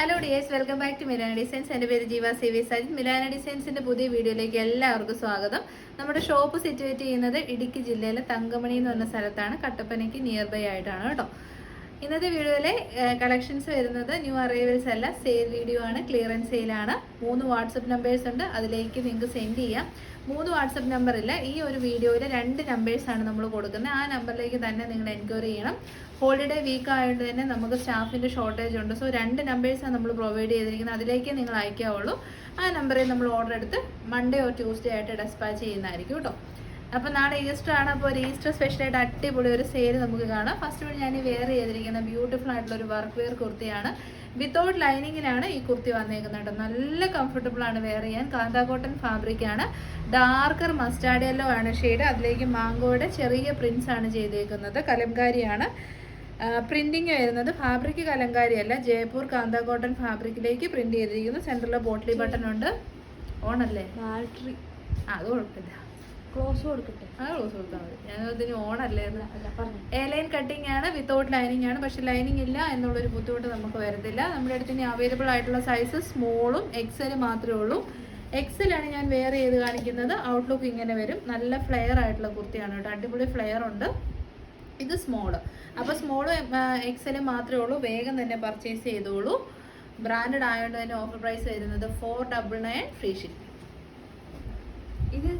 Hello dears welcome back to Milana designs എന്റെ പേര് Jeeva C V Sajith. Milana ഡിസൈൻസിന്റെ പുതിയ വീഡിയോയിലേക്ക് എല്ലാവർക്കും സ്വാഗതം. നമ്മുടെ ഷോപ്പ് സിറ്റുവേറ്റ് ചെയ്യുന്നത് ഇടുക്കി ജില്ലയിലെ തങ്കമണി എന്ന് പറഞ്ഞ സ്ഥലത്താണ്. കട്ടപ്പനയ്ക്ക് നിയർ ബൈ ആയിട്ടാണ് കേട്ടോ. ഇന്നത്തെ വീഡിയോയിലെ കളക്ഷൻസ് വരുന്നത് ന്യൂ അറൈവൽസ് അല്ല. സെയിൽ വീഡിയോ ആണ് ക്ലിയറൻസ് സെയിലാണ് മൂന്ന് വാട്സപ്പ് നമ്പേഴ്സ് ഉണ്ട്. അതിലേക്ക് നിങ്ങൾക്ക് സെൻഡ് ചെയ്യാം. മൂന്ന് വാട്സപ്പ് ഇല്ല ഈ ഒരു വീഡിയോയിൽ രണ്ട് നമ്പേഴ്സാണ് നമ്മൾ കൊടുക്കുന്നത്. ആ നമ്പറിലേക്ക് തന്നെ നിങ്ങൾ എൻക്വയറി ചെയ്യണം. ഹോളിഡേ വീക്ക് ആയതുകൊണ്ട് തന്നെ നമുക്ക് സ്റ്റാഫിന്റെ ഷോർട്ടേജ് ഉണ്ട്. സോ രണ്ട് നമ്പേഴ്സാണ് നമ്മൾ പ്രൊവൈഡ് ചെയ്തിരിക്കുന്നത്. അതിലേക്കേ നിങ്ങൾ അയക്കാവുള്ളൂ. ആ നമ്പറിൽ നമ്മൾ ഓർഡർ എടുത്ത് മൺഡേ ഓർ ട്യൂസ്ഡേ ആയിട്ട് ഡെസ്പാച്ച് ചെയ്യുന്നതായിരിക്കും കേട്ടോ. അപ്പോൾ നാളെ ഈസ്റ്റർ ആണ്. അപ്പോൾ ഒരു ഈസ്റ്റർ സ്പെഷ്യലായിട്ട് അടിപൊളി ഒരു സെയിൽ നമുക്ക് കാണാം. ഫസ്റ്റ് വഴി ഞാൻ വെയർ ചെയ്തിരിക്കുന്ന ബ്യൂട്ടിഫുൾ ആയിട്ടുള്ള ഒരു വർക്ക് വെയർ കുർത്തിയാണ് വിത്തൗട്ട് ലൈനിങ്ങിലാണ് ഈ കുർത്തി വന്നേക്കുന്നത് കേട്ടോ. നല്ല കംഫർട്ടബിൾ ആണ് വെയർ ചെയ്യാൻ. കാന്താ കോട്ടൺ ഫാബ്രിക് ആണ്. ഡാർക്കർ മസ്റ്റാർഡ് യെല്ലോ ആണ് ഷെയ്ഡ് അതിലേക്ക് മാങ്കോയുടെ ചെറിയ പ്രിന്റ്സ് ആണ് ചെയ്തേക്കുന്നത്. കലംകാരിയാണ്. പ്രിന്റിങ് വരുന്നത് ഫാബ്രിക് കലങ്കാരി അല്ല ജയ്പൂർ കാന്ത കോട്ടൺ ഫാബ്രിക്കിലേക്ക് പ്രിന്റ് ചെയ്തിരിക്കുന്നു. സെന്ററിൽ ബോട്ടിലി ബട്ടൺ ഉണ്ട്. ഓണല്ലേ ബാറ്ററി അത് കുഴപ്പമില്ല. ക്ലോസ് കൊടുക്കട്ടെ. ആ ക്ലോസ് കൊടുത്താൽ മതി. ഞാൻ അതിന് ഓൺ എന്ന്. അല്ല പറഞ്ഞു. എയർലൈൻ കട്ടിംഗ് ആണ് വിത്തൗട്ട് ലൈനിങ് ആണ്. പക്ഷെ ലൈനിങ് ഇല്ല എന്നുള്ളൊരു ബുദ്ധിമുട്ട് നമുക്ക് വരത്തില്ല. നമ്മുടെ അടുത്ത് ഇനി അവൈലബിൾ ആയിട്ടുള്ള സൈസ് സ്മോളും എക്സൽ മാത്രമേ ഉള്ളൂ. എക്സലാണ് ഞാൻ വെയർ ചെയ്ത് കാണിക്കുന്നത്. ഔട്ട്ലുക്ക് ഇങ്ങനെ വരും. നല്ല ഫ്ലെയർ ആയിട്ടുള്ള കുർത്തിയാണ് കേട്ടോ. അടിപൊളി ഫ്ലെയർ ഉണ്ട്. ഇത് സ്മോൾ അപ്പോൾ സ്മോളും എക്സലും മാത്രമേ ഉള്ളൂ. വേഗം തന്നെ പർച്ചേസ് ചെയ്തോളൂ. ബ്രാൻഡഡ് ആയതുകൊണ്ട് തന്നെ ഓഫർ പ്രൈസ് വരുന്നത് four double nine free shipping ഇത്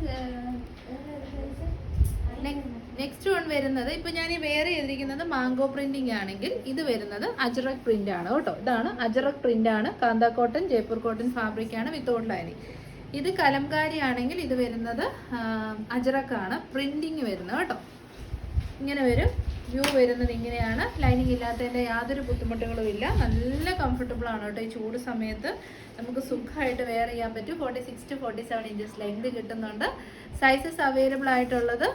നെക്സ്റ്റ് വൺ വരുന്നത് ഇപ്പൊ ഞാൻ ഈ വേറെ ചെയ്തിരിക്കുന്നത് മാംഗോ പ്രിന്റിംഗ് ആണെങ്കിൽ ഇത് വരുന്നത് അജറക് പ്രിന്റ് ആണ് കേട്ടോ. ഇതാണ് അജറക് പ്രിന്റ് ആണ്. Kantha cotton Jaipur cotton fabric ആണ് വിത്തൗട്ട് ലൈനിങ് ഇത് കലംകാരി ആണെങ്കിൽ ഇത് വരുന്നത് അജറക് ആണ്. പ്രിന്റിങ് വരുന്നത് കേട്ടോ. ഇങ്ങനെ വരും. വ്യൂ വരുന്നത് ഇങ്ങനെയാണ്. ലൈനിങ് ഇല്ലാത്തതിന്റെ യാതൊരു ബുദ്ധിമുട്ടുകളും ഇല്ല. നല്ല കംഫർട്ടബിൾ ആണ് കേട്ടോ ഈ ചൂട് സമയത്ത്. നമുക്ക് സുഖമായിട്ട് വെയർ ചെയ്യാൻ പറ്റും. Forty six to forty seven inches length കിട്ടുന്നുണ്ട്. സൈസസ് അവൈലബിൾ ആയിട്ടുള്ളത്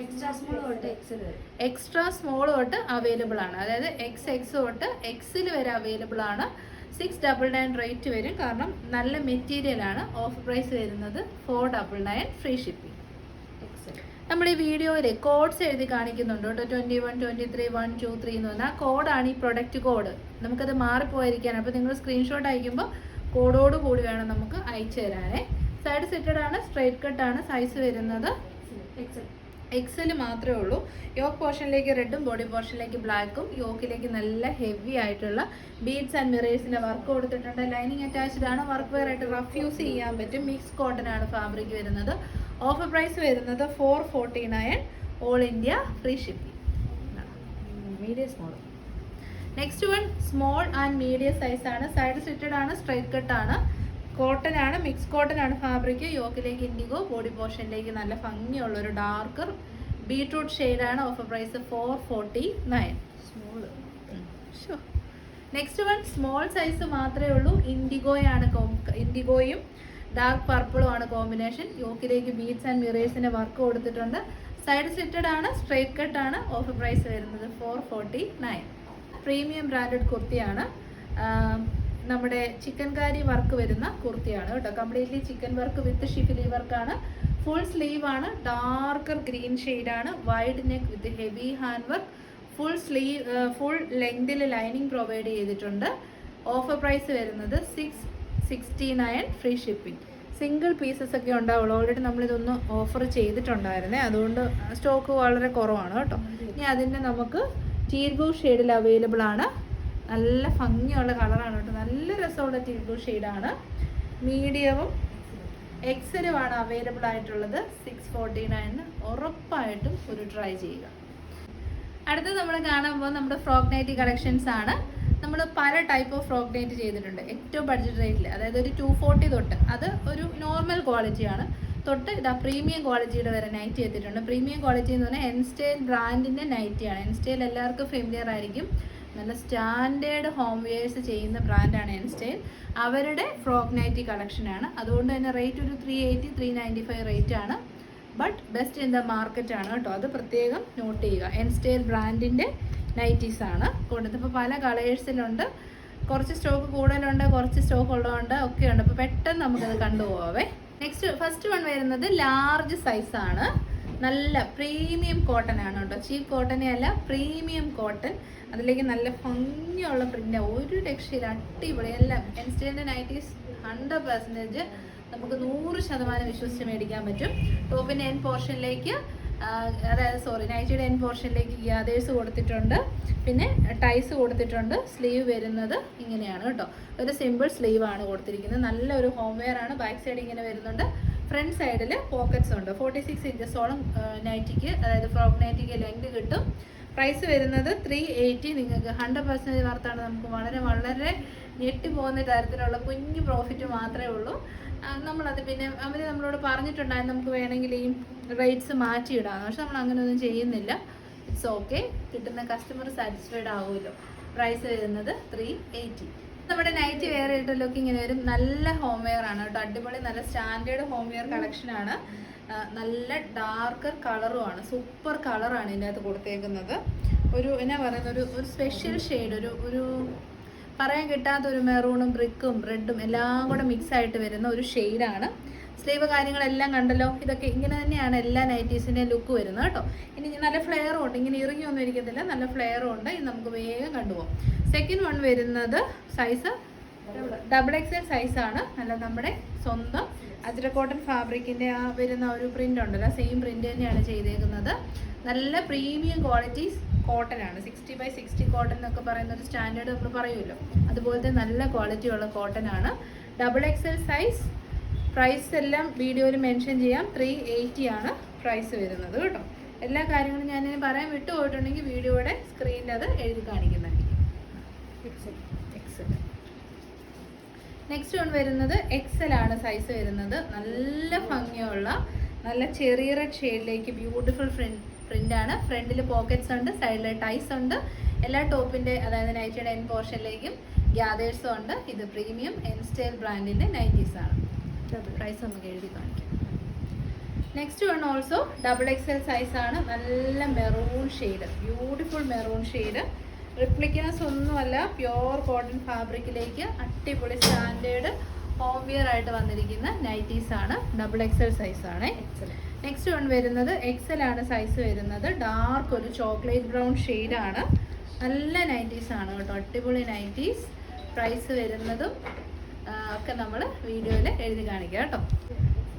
എക്സ്ട്രാ സ്മോൾ തൊട്ട് അവൈലബിൾ ആണ്. അതായത് എക്സ് എക്സ് തൊട്ട് എക്സിൽ വരെ അവൈലബിൾ ആണ്. സിക്സ് ഡബിൾ നയൻ റേറ്റ് വരും. കാരണം നല്ല മെറ്റീരിയൽ ആണ് ഓഫർ പ്രൈസ് വരുന്നത് four double nine free shipping നമ്മൾ ഈ വീഡിയോയിൽ കോഡ്സ് എഴുതി കാണിക്കുന്നുണ്ട് കേട്ടോ. Twenty one twenty three one two three എന്ന് പറഞ്ഞാൽ കോഡാണ് ഈ പ്രൊഡക്റ്റ് കോഡ് നമുക്കത് മാറിപ്പോയിരിക്കാൻ അപ്പോൾ നിങ്ങൾ സ്ക്രീൻഷോട്ട് അയക്കുമ്പോൾ കോഡോട് കൂടി വേണം നമുക്ക് അയച്ചു തരാനേ. സൈഡ് സെറ്റഡ് ആണ് സ്ട്രൈറ്റ് കട്ട് ആണ് സൈസ് വരുന്നത്. എക്സൽ എക്സൽ മാത്രമേ ഉള്ളൂ. യോക്ക് പോർഷനിലേക്ക് റെഡും ബോഡി പോർഷനിലേക്ക് ബ്ലാക്കും യോക്കിലേക്ക് നല്ല ഹെവി ആയിട്ടുള്ള ബീഡ്സ് ആൻഡ് മിറേഴ്സിന്റെ വർക്ക് കൊടുത്തിട്ടുണ്ട്. ലൈനിങ് അറ്റാച്ച്ഡ് ആണ്. വർക്ക് വെയർ ആയിട്ട് റഫ് യൂസ് ചെയ്യാൻ പറ്റും. മിക്സ് കോട്ടൺ ആണ് ഫാബ്രിക് വരുന്നത്. ഓഫർ പ്രൈസ് വരുന്നത് four forty nine all India free shipping medium small next one small and medium size ആണ്. സൈഡ് സിറ്റഡ് ആണ് സ്ട്രൈറ്റ് കട്ട് ആണ്. കോട്ടൺ ആണ് മിക്സ് കോട്ടൺ ആണ് ഫാബ്രിക്. യോക്കിലേക്ക് ഇൻഡിഗോ ബോഡി പോർഷനിലേക്ക് നല്ല ഭംഗിയുള്ള ഒരു ഡാർക്കർ ബീട്രൂട്ട് ആണ് offer price four forty nine small next one small size മാത്രമേ ഉള്ളൂ. ഇൻഡിഗോയാണ് ഇൻഡിഗോയും ഡാർക്ക് പർപ്പിളും ആണ് കോമ്പിനേഷൻ യോക്കിലേക്ക് ബീഡ്സ് ആൻഡ് മിറേഴ്സിന്റെ വർക്ക് കൊടുത്തിട്ടുണ്ട്. സൈഡ് സ്ലിറ്റഡ് ആണ് സ്ട്രേറ്റ് കട്ട് ആണ്. ഓഫർ പ്രൈസ് വരുന്നത് four forty nine premium branded കുർത്തിയാണ്. നമ്മുടെ ചിക്കൻ കാരി വർക്ക് വരുന്ന കുർത്തിയാണ് കേട്ടോ. Completely chikan work with schiffli വർക്കാണ് ഫുൾ സ്ലീവ് ആണ്. ഡാർക്കർ ഗ്രീൻ ആണ്. Wide neck with heavy hand work full sleeve full ലെങ്തിൽ lining provide ചെയ്തിട്ടുണ്ട്. ഓഫർ പ്രൈസ് വരുന്നത് six sixty nine free shipping single pieces ഒക്കെ ഉണ്ടാവുള്ളൂ. ഓൾറെഡി നമ്മളിതൊന്ന് ഓഫർ ചെയ്തിട്ടുണ്ടായിരുന്നേ. അതുകൊണ്ട് സ്റ്റോക്ക് വളരെ കുറവാണ് കേട്ടോ. ഇനി അതിന്റെ നമുക്ക് ടീർ ഷെയ്ഡിൽ അവൈലബിൾ ആണ്. നല്ല ഭംഗിയുള്ള കളറാണ് കേട്ടോ. നല്ല രസമുള്ള ടീ ബ്ലൂ ഷെയ്ഡാണ്. മീഡിയവും എക്സലുമാണ് അവൈലബിൾ ആയിട്ടുള്ളത്. സിക്സ് ഫോർട്ടി നയന് ഉറപ്പായിട്ടും ഒരു ട്രൈ ചെയ്യുക. അടുത്തത് നമ്മൾ കാണാൻ പോകുന്നത് നമ്മുടെ ഫ്രോക്ക് നൈറ്റി കളക്ഷൻസ് ആണ്. നമ്മൾ പല ടൈപ്പ് ഓഫ് ഫ്രോക്ക് നൈറ്റ് ചെയ്തിട്ടുണ്ട്. ഏറ്റവും ബഡ്ജറ്റ് റേറ്റിൽ അതായത് ഒരു ടു ഫോർട്ടി തൊട്ട്. അത് ഒരു നോർമൽ ക്വാളിറ്റിയാണ് തൊട്ട് ഇതാ പ്രീമിയം ക്വാളിറ്റിയുടെ വരെ നൈറ്റ് ചെയ്തിട്ടുണ്ട്. പ്രീമിയം ക്വാളിറ്റി എന്ന് പറഞ്ഞാൽ എൻസ്റ്റൈൽ ബ്രാൻഡിന്റെ നൈറ്റിയാണ് എൻസ്റ്റൈൽ എല്ലാവർക്കും ഫെമിലിയർ ആയിരിക്കും. നല്ല സ്റ്റാൻഡേർഡ് ഹോംവെയേഴ്സ് ചെയ്യുന്ന ബ്രാൻഡാണ് എൻസ്റ്റൈൽ അവരുടെ ഫ്രോക്ക് നൈറ്റി കളക്ഷനാണ് അതുകൊണ്ട് തന്നെ റേറ്റ് ഒരു three eighty three ninety five rate ആണ്. But best in the market ആണ് കേട്ടോ. അത് പ്രത്യേകം നോട്ട് ചെയ്യുക. എൻസ്റ്റൈൽ ബ്രാൻഡിന്റെ നൈറ്റീസ് ആണ്. ഇപ്പോൾ പല കളേഴ്സിലുണ്ട് കുറച്ച് സ്റ്റോക്ക് കൂടുതലുണ്ട് കുറച്ച് സ്റ്റോക്ക് ഉള്ളതുകൊണ്ട് ഒക്കെ ഉണ്ട് അപ്പോൾ പെട്ടെന്ന് നമുക്കത് കണ്ടുപോകാവേ നെക്സ്റ്റ് ഫസ്റ്റ് വൺ വരുന്നത് ലാർജ് സൈസാണ് നല്ല പ്രീമിയം കോട്ടൺ ആണ് കേട്ടോ. ചീപ്പ് കോട്ടനെ അല്ല പ്രീമിയം കോട്ടൺ അതിലേക്ക് നല്ല ഭംഗിയുള്ള പ്രിന്റ് ഒരു രക്ഷയിൽ അടിപൊളി. എല്ലാം എൻസ്റ്റേന്റെ നൈറ്റീസ് ഹൺഡ്രഡ് പെർസെന്റേജ് നമുക്ക് നൂറ് ശതമാനം വിശ്വസിച്ച് മേടിക്കാൻ പറ്റും. ടോപ്പിന്റെ എൻ പോർഷനിലേക്ക് അതായത് സോറി നൈറ്റിയുടെ എൻ പോർഷനിലേക്ക് ഗ്യാതേഴ്സ് കൊടുത്തിട്ടുണ്ട്. പിന്നെ ടൈസ് കൊടുത്തിട്ടുണ്ട്. സ്ലീവ് വരുന്നത് ഇങ്ങനെയാണ് കേട്ടോ. ഒരു സിമ്പിൾ സ്ലീവാണ് കൊടുത്തിരിക്കുന്നത്. നല്ലൊരു ഹോം വെയർ ആണ്. ബാക്ക് സൈഡ് ഇങ്ങനെ വരുന്നുണ്ട്. ഫ്രണ്ട് സൈഡിൽ പോക്കറ്റ്സ് ഉണ്ട്. ഫോർട്ടി സിക്സ് ഇഞ്ചസോളം നൈറ്റിക്ക് അതായത് ഫ്രോക്ക് നൈറ്റിക്ക് ലെങ്ത് കിട്ടും. പ്രൈസ് വരുന്നത് ത്രീ എയ്റ്റി നിങ്ങൾക്ക് ഹൺഡ്രഡ് പെർസെന്റേജ് വർത്താണ് നമുക്ക് വളരെ വളരെ ഞെട്ടി പോകുന്ന തരത്തിലുള്ള കുഞ്ഞു പ്രോഫിറ്റ് മാത്രമേ ഉള്ളൂ. നമ്മളത് പിന്നെ അവർ നമ്മളോട് പറഞ്ഞിട്ടുണ്ടായിരുന്നു നമുക്ക് വേണമെങ്കിൽ ഈ റേറ്റ്സ് മാറ്റിയിടാമെന്ന് പക്ഷെ നമ്മൾ അങ്ങനെയൊന്നും ചെയ്യുന്നില്ല. ഇറ്റ്സ് ഓക്കെ കിട്ടുന്ന കസ്റ്റമർ സാറ്റിസ്ഫൈഡ് ആവുമല്ലോ. പ്രൈസ് വരുന്നത് ത്രീ എയ്റ്റി നമ്മുടെ നൈറ്റ് വെയർ ആയിട്ടുള്ളൊക്കെ ഇങ്ങനെ വരും. നല്ല ഹോം വെയർ ആണ് കേട്ടോ. അടിപൊളി നല്ല സ്റ്റാൻഡേർഡ് ഹോം വെയർ കളക്ഷൻ ആണ്. നല്ല ഡാർക്കർ കളറുമാണ് സൂപ്പർ കളറാണ് ഇതിന്റെ അകത്ത് കൊടുത്തേക്കുന്നത്. ഒരു എന്നാ പറയുന്ന ഒരു ഒരു സ്പെഷ്യൽ ഷെയ്ഡ് ഒരു ഒരു പറയാൻ കിട്ടാത്ത ഒരു മെറൂണും ബ്രിക്കും റെഡും എല്ലാം കൂടെ മിക്സ് ആയിട്ട് വരുന്ന ഒരു ഷെയ്ഡാണ് സ്ലീവ് കാര്യങ്ങളെല്ലാം കണ്ടല്ലോ. ഇതൊക്കെ ഇങ്ങനെ തന്നെയാണ് എല്ലാ നൈറ്റീസിന്റെയും ലുക്ക് വരുന്നത് കേട്ടോ. ഇനി നല്ല ഫ്ലെയറും ഉണ്ട്. ഇങ്ങനെ ഇറങ്ങിയൊന്നും ഇരിക്കത്തില്ല. നല്ല ഫ്ലെയറും ഉണ്ട്. ഇത് നമുക്ക് വേഗം കണ്ടുപോകും. സെക്കൻഡ് വൺ വരുന്നത് സൈസ് ഡബിൾ എക്സൽ സൈസാണ് നല്ല നമ്മുടെ സ്വന്തം അജ്ര കോട്ടൺ ഫാബ്രിക്കിന്റെ ആ വരുന്ന ഒരു പ്രിന്റ് ഉണ്ടല്ലോ. സെയിം പ്രിന്റ് തന്നെയാണ് ചെയ്തേക്കുന്നത്. നല്ല പ്രീമിയം ക്വാളിറ്റീസ് കോട്ടൺ ആണ്. സിക്സ്റ്റി ബൈ സിക്സ്റ്റി കോട്ടൺ എന്നൊക്കെ പറയുന്ന ഒരു സ്റ്റാൻഡേർഡ് നമ്മൾ പറയുമല്ലോ. അതുപോലത്തെ നല്ല ക്വാളിറ്റിയുള്ള കോട്ടൺ ആണ്. ഡബിൾ എക്സൽ സൈസ് പ്രൈസ് എല്ലാം വീഡിയോയിൽ മെൻഷൻ ചെയ്യാം. ത്രീ എയ്റ്റി ആണ് പ്രൈസ് വരുന്നത് കേട്ടോ. എല്ലാ കാര്യങ്ങളും ഞാൻ പറയാൻ വിട്ടുപോയിട്ടുണ്ടെങ്കിൽ വീഡിയോയുടെ സ്ക്രീനിൽ അത് എഴുതി കാണിക്കുന്നതായിരിക്കും. എക്സൽ നെക്സ്റ്റ് വൺ വരുന്നത് എക്സൽ ആണ് സൈസ് വരുന്നത്. നല്ല ഭംഗിയുള്ള നല്ല ചെറിയ റെഡ് ഷെയ്ഡിലേക്ക് ബ്യൂട്ടിഫുൾ ഫ്രണ്ട് ആണ്. ഫ്രണ്ടിൽ പോക്കറ്റ്സ് ഉണ്ട് സൈഡിൽ ടൈസ് ഉണ്ട്. എല്ലാ ടോപ്പിന്റെ അതായത് നൈറ്റിയുടെ എൻ പോർഷനിലേക്കും ഗ്യാതേഴ്സും ഉണ്ട്. ഇത് പ്രീമിയം എൻ സ്റ്റൈൽ ബ്രാൻഡിന്റെ നൈറ്റീസ് ആണ് പ്രൈസ് നമുക്ക് എഴുതി കാണിക്കാം. Next one also double XL size ആണ്. നല്ല maroon shade beautiful maroon shade റിപ്ലിക്കൻസ് ഒന്നുമല്ല പ്യോർ കോട്ടൺ ഫാബ്രിക്കിലേക്ക് അടിപൊളി സ്റ്റാൻഡേർഡ് ഹോം വിയർ ആയിട്ട് വന്നിരിക്കുന്ന നൈറ്റീസ് ആണ്. ഡബിൾ എക്സൽ സൈസ് ആണ്. എക്സൽ നെക്സ്റ്റ് വൺ വരുന്നത് എക്സൽ ആണ് സൈസ് വരുന്നത്. ഡാർക്ക് ഒരു ചോക്ലേറ്റ് ബ്രൗൺ ഷെയ്ഡാണ് നല്ല നൈറ്റീസ് ആണ് കേട്ടോ. അടിപൊളി നൈറ്റീസ് പ്രൈസ് വരുന്നതും ഒക്കെ നമ്മൾ വീഡിയോയിൽ എഴുതി കാണിക്കുക കേട്ടോ.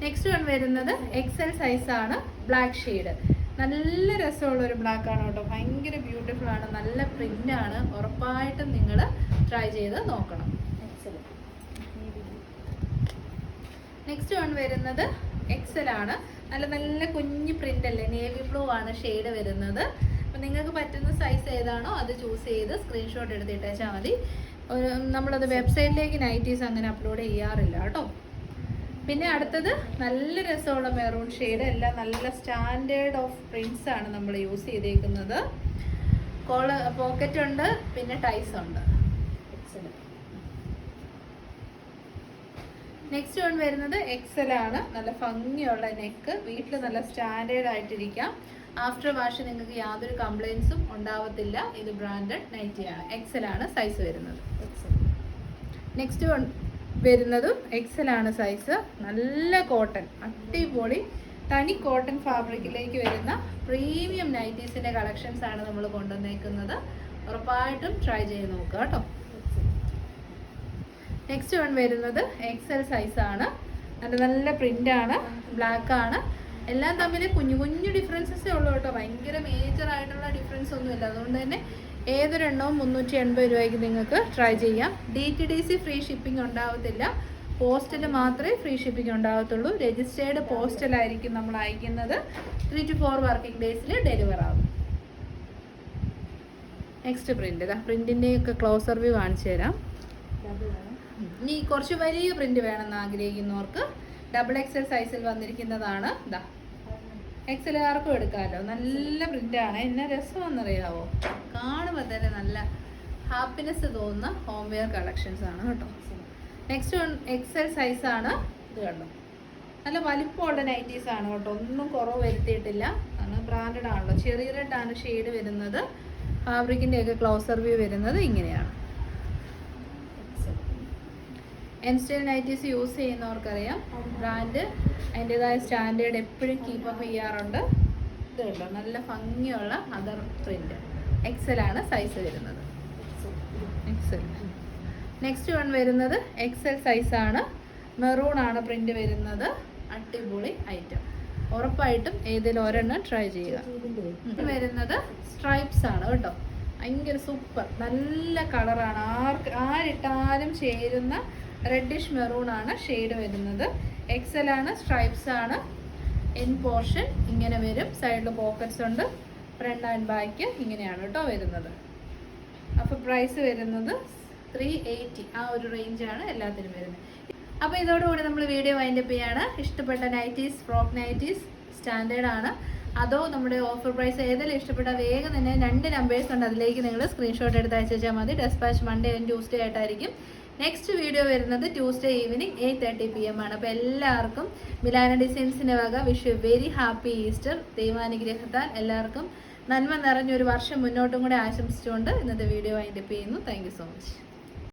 നെക്സ്റ്റ് വൺ വരുന്നത് എക്സൽ സൈസ് ആണ് ബ്ലാക്ക് ഷെയ്ഡ് നല്ല രസമുള്ള ഒരു ബ്ലാക്ക് ആണ് കേട്ടോ. ഭയങ്കര ബ്യൂട്ടിഫുൾ ആണ് നല്ല പ്രിന്റ് ആണ്. ഉറപ്പായിട്ടും നിങ്ങൾ ട്രൈ ചെയ്ത് നോക്കണം. എക്സൽ നെക്സ്റ്റ് വൺ വരുന്നത് എക്സൽ ആണ്. നല്ല നല്ല കുഞ്ഞ് പ്രിന്റ് അല്ലേ? നേവി ബ്ലൂ ആണ് ഷെയ്ഡ് വരുന്നത്. അപ്പം നിങ്ങൾക്ക് പറ്റുന്ന സൈസ് ഏതാണോ അത് ചൂസ് ചെയ്ത് സ്ക്രീൻഷോട്ട് എടുത്തിട്ടേച്ചാൽ മതി. നമ്മളത് വെബ്സൈറ്റിലേക്ക് നൈറ്റീസ് അങ്ങനെ അപ്ലോഡ് ചെയ്യാറില്ല കേട്ടോ. പിന്നെ അടുത്തത് നല്ല രസമുള്ള മെറൂൺ ഷെയ്ഡ് എല്ലാം നല്ല സ്റ്റാൻഡേർഡ് ഓഫ് പ്രിൻസ് ആണ് നമ്മൾ യൂസ് ചെയ്തേക്കുന്നത്. കോൾ പോക്കറ്റ് ഉണ്ട് പിന്നെ ടൈസ് ഉണ്ട്. നെക്സ്റ്റ് വൺ വരുന്നത് എക്സൽ ആണ്. നല്ല ഭംഗിയുള്ള നെക്ക് വീട്ടിൽ നല്ല സ്റ്റാൻഡേർഡ് ആയിട്ടിരിക്കാം. ആഫ്റ്റർ വാഷ് നിങ്ങൾക്ക് യാതൊരു കംപ്ലൈൻസും ഉണ്ടാവത്തില്ല. ഇത് ബ്രാൻഡഡ് നൈറ്റിയാണ് എക്സൽ ആണ് സൈസ് വരുന്നത്. നെക്സ്റ്റ് വൺ വരുന്നതും എക്സൽ ആണ് സൈസ് നല്ല കോട്ടൺ അടിപൊളി. തനി കോട്ടൺ ഫാബ്രിക്കിലേക്ക് വരുന്ന പ്രീമിയം നൈറ്റീസിന്റെ കളക്ഷൻസ് ആണ് നമ്മൾ കൊണ്ടുവന്നേക്കുന്നത്. ഉറപ്പായിട്ടും ട്രൈ ചെയ്ത് നോക്കുക കേട്ടോ. നെക്സ്റ്റ് വൺ വരുന്നത് എക്സൽ സൈസ് ആണ്. നല്ല നല്ല പ്രിന്റ് ആണ്. ബ്ലാക്ക് ആണ്. എല്ലാം തമ്മിൽ കുഞ്ഞു കുഞ്ഞു ഡിഫറൻസസേ ഉള്ളൂ കേട്ടോ. ഭയങ്കര മേജർ ആയിട്ടുള്ള ഡിഫറൻസ് ഒന്നുമില്ല. അതുകൊണ്ട് തന്നെ ഏതൊരെണ്ണവും മുന്നൂറ്റി എൺപത് രൂപയ്ക്ക് നിങ്ങൾക്ക് ട്രൈ ചെയ്യാം. D T D C free shipping ഉണ്ടാവത്തില്ല. പോസ്റ്റൽ മാത്രമേ ഫ്രീ ഷിപ്പിംഗ് ഉണ്ടാവത്തുള്ളൂ. രജിസ്റ്റേർഡ് പോസ്റ്റലായിരിക്കും നമ്മൾ അയക്കുന്നത്. ത്രീ ടു ഫോർ വർക്കിംഗ് ഡേയ്സിൽ ഡെലിവർ ആകും നെക്സ്റ്റ് പ്രിന്റ് ഇതാ. പ്രിന്റിന്റെ ഒക്കെ ക്ലോസർ വ്യൂ കാണിച്ചു തരാം. ഇനി കുറച്ച് വലിയ പ്രിന്റ് വേണമെന്ന് ആഗ്രഹിക്കുന്നവർക്ക് ഡബിൾ എക്സൽ സൈസിൽ വന്നിരിക്കുന്നതാണ്. ഇതാ എക്സലുകാർക്കും എടുക്കാമല്ലോ. നല്ല പ്രിന്റാണ് എന്നെ രസമെന്നറിയാവോ കാണുമ്പോൾ തന്നെ നല്ല ഹാപ്പിനെസ് തോന്നുന്ന ഹോംവെയർ കളക്ഷൻസ് ആണ് കേട്ടോ. നെക്സ്റ്റ് വൺ എക്സൽ സൈസ് ആണ്. ഇത് കണ്ടോ? നല്ല വലിപ്പമുള്ള നൈറ്റീസ് ആണ് കേട്ടോ. ഒന്നും കുറവ് വരുത്തിയിട്ടില്ല. കാരണം ബ്രാൻഡഡ് ആണല്ലോ. ചെറിയ റെഡ് ആണ് ഷെയ്ഡ് വരുന്നത് ഫാബ്രിക്കിന്റെയൊക്കെ ക്ലോസർ വ്യൂ വരുന്നത് ഇങ്ങനെയാണ് എക്സൽ നൈറ്റീസ് യൂസ് ചെയ്യുന്നവർക്കറിയാം. ബ്രാൻഡ് അതിന്റെതായ സ്റ്റാൻഡേർഡ് എപ്പോഴും കീപ്പ് അപ്പ് ചെയ്യാറുണ്ട്. ഇത് കണ്ടോ നല്ല ഭംഗിയുള്ള അതർ പ്രിന്റ് എക്സൽ ആണ് സൈസ് വരുന്നത്. എക്സൽ നെക്സ്റ്റ് വൺ വരുന്നത് എക്സൽ സൈസ് ആണ്. മെറൂൺ ആണ് പ്രിന്റ് വരുന്നത്. അടിപൊളി ഐറ്റം ഉറപ്പായിട്ടും ഏതെങ്കിലും ഒരെണ്ണം ട്രൈ ചെയ്യുക. വരുന്നത് സ്ട്രൈപ്സ് ആണ് കേട്ടോ. ഭയങ്കര സൂപ്പർ നല്ല കളറാണ് ആർക്ക് ആരിട്ടാലും ചേരുന്ന റെഡിഷ് മെറൂൺ ആണ് ഷെയ്ഡ് വരുന്നത്. എക്സൽ ആണ് സ്ട്രൈപ്സ് ആണ്. ഇൻ പോർഷൻ ഇങ്ങനെ വരും. സൈഡിൽ പോക്കറ്റ്സ് ഉണ്ട്. ഫ്രണ്ട് ആൻഡ് ബാക്ക് ഇങ്ങനെയാണ് കേട്ടോ വരുന്നത്. അപ്പോൾ പ്രൈസ് വരുന്നത് ത്രീ എയ്റ്റി ആ ഒരു റേഞ്ചാണ് എല്ലാത്തിനും വരുന്നത്. അപ്പോൾ ഇതോടുകൂടി നമ്മൾ വീഡിയോ വൈൻഡപ്പ് ചെയ്യാണ്. ഇഷ്ടപ്പെട്ട നൈറ്റീസ് ഫ്രോക്ക് നൈറ്റീസ് സ്റ്റാൻഡേർഡ് ആണ്. അതോ നമ്മുടെ ഓഫർ പ്രൈസ് ഏതെങ്കിലും ഇഷ്ടപ്പെട്ട വേഗം തന്നെ രണ്ട് നമ്പേഴ്സ് ഉണ്ട്. അതിലേക്ക് നിങ്ങൾ സ്ക്രീൻഷോട്ട് എടുത്ത് അയച്ചാൽ മതി. ഡെസ്പാച്ച് മൺഡേ ആൻഡ് ട്യൂസ്ഡേ ആയിട്ടായിരിക്കും. നെക്സ്റ്റ് വീഡിയോ വരുന്നത് Tuesday evening eight thirty P M ആണ്. അപ്പോൾ എല്ലാവർക്കും മിലാന ഡിസൈൻസിന്റെ വക wish you very happy Easter ദൈവാനുഗ്രഹത്താൽ എല്ലാവർക്കും നന്മ നിറഞ്ഞൊരു വർഷം മുന്നോട്ടും കൂടെ ആശംസിച്ചുകൊണ്ട് ഇന്നത്തെ വീഡിയോ വൈൻഡപ്പ് ചെയ്യുന്നു. Thank so much